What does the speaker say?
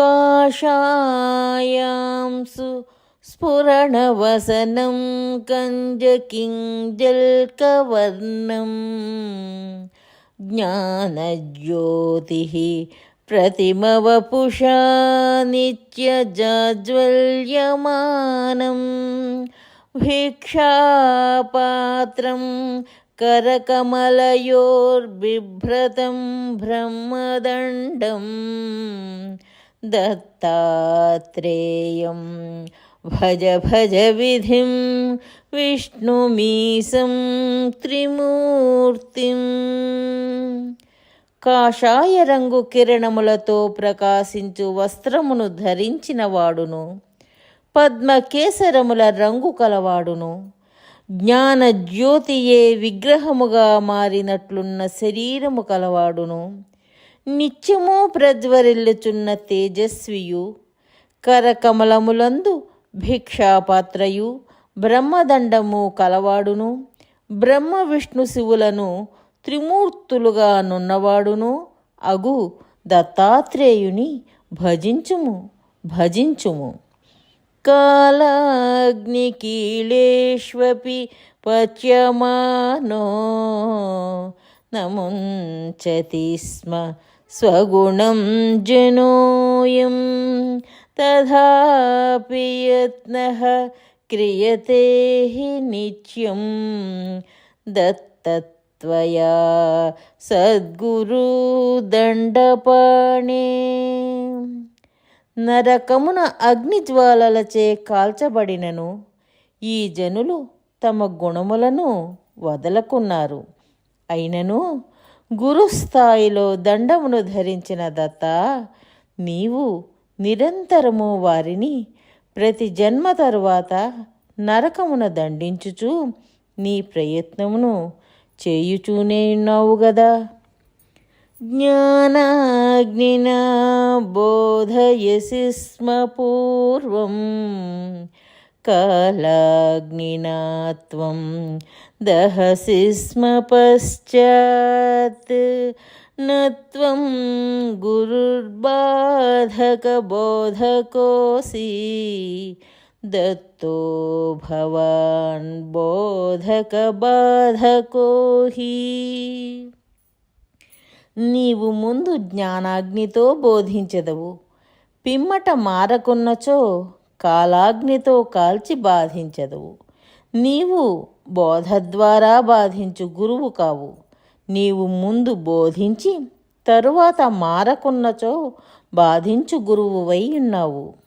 काषायांसु स्फुरणवसनं कञ्जकिञ्जल्कवर्णम् ज्ञानज्योतिः प्रतिमवपुषा नित्यजाज्वल्यमानं भिक्षापात्रं करकमलयोर्बिभ्रतं ब्रह्मदण्डं दत्तात्रेयं भज भज विधिं विष्णुमीसं त्रिमूर्तिम् కాషాయ రంగు కిరణములతో ప్రకాశించు వస్త్రమును ధరించిన వాడును పద్మకేసరముల రంగు కలవాడును జ్ఞాన జ్యోతియే విగ్రహముగా మారినట్లున్న శరీరము కలవాడును నిత్యము ప్రజ్వరిల్లుచున్న తేజస్వియు కరకమలములందు భిక్షాపాత్రయు బ్రహ్మదండము కలవాడును బ్రహ్మ విష్ణు శివులను త్రిమూర్తులుగా నున్నవాడును అగు దత్తాత్రేయుని భజించుము భజించుము. కాలాగ్నికీళేష్వపి పచ్యమానో నముంచతి స్మ స్వగుణం జనోయం. తథాపి యత్నః క్రియతే నిత్యం. దత్తత్వయా సద్గురు దండపాణే. నరకమున అగ్నిజ్వాలలచే కాల్చబడినను ఈ జనులు తమ గుణములను వదలకున్నారు. అయినను గురుస్థాయిలో దండమును ధరించిన దత్త నీవు నిరంతరము వారిని ప్రతి జన్మ తరువాత నరకమున దండించుచు నీ ప్రయత్నమును చేయుచూనే ఉన్నావు గదా. జ్ఞానాగ్నినా బోధయసి స్మ పూర్వం కాలాగ్నినా త్వం దహసి స్మ పశ్చాత్ నత్వం గురుర్బాధకబోధకోసి దత్తో భవాన్ బోధకబాధకో హి నీవు ముందు జ్ఞానాగ్నితో బోధించదవు. పిమ్మట మారకున్నచో కాలాగ్నితో కాల్చి బాధించదు. నీవు బోధ ద్వారా బాధించు గురువు కావు. నీవు ముందు బోధించి తరువాత మారకున్నచో బాధించు గురువువై ఉన్నావు.